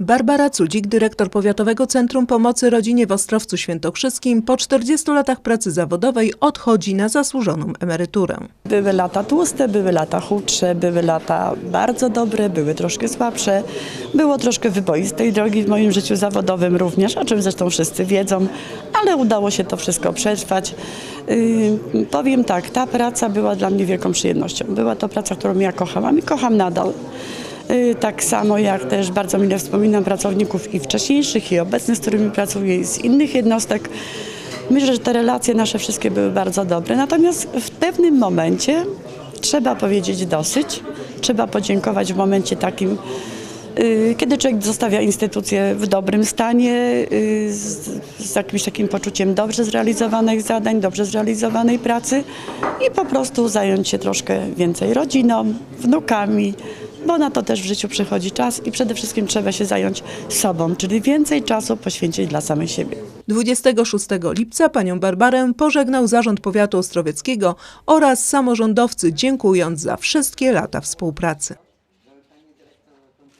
Barbara Cudzik, dyrektor Powiatowego Centrum Pomocy Rodzinie w Ostrowcu Świętokrzyskim, po 40 latach pracy zawodowej odchodzi na zasłużoną emeryturę. Były lata tłuste, były lata chudsze, były lata bardzo dobre, były troszkę słabsze. Było troszkę wyboistej drogi w moim życiu zawodowym również, o czym zresztą wszyscy wiedzą, ale udało się to wszystko przetrwać. Yy, powiem tak, ta praca była dla mnie wielką przyjemnością. Była to praca, którą ja kochałam i kocham nadal. Yy, Tak samo jak też bardzo mile wspominam pracowników i wcześniejszych, i obecnych, z którymi pracuję, i z innych jednostek. Myślę, że te relacje nasze wszystkie były bardzo dobre. Natomiast w pewnym momencie trzeba powiedzieć dosyć. Trzeba podziękować w momencie takim, y, kiedy człowiek zostawia instytucję w dobrym stanie, y, z, z jakimś takim poczuciem dobrze zrealizowanych zadań, dobrze zrealizowanej pracy i po prostu zająć się troszkę więcej rodziną, wnukami, bo na to też w życiu przychodzi czas i przede wszystkim trzeba się zająć sobą, czyli więcej czasu poświęcić dla samej siebie. 26 lipca panią Barbarę pożegnał Zarząd Powiatu Ostrowieckiego oraz samorządowcy, dziękując za wszystkie lata współpracy.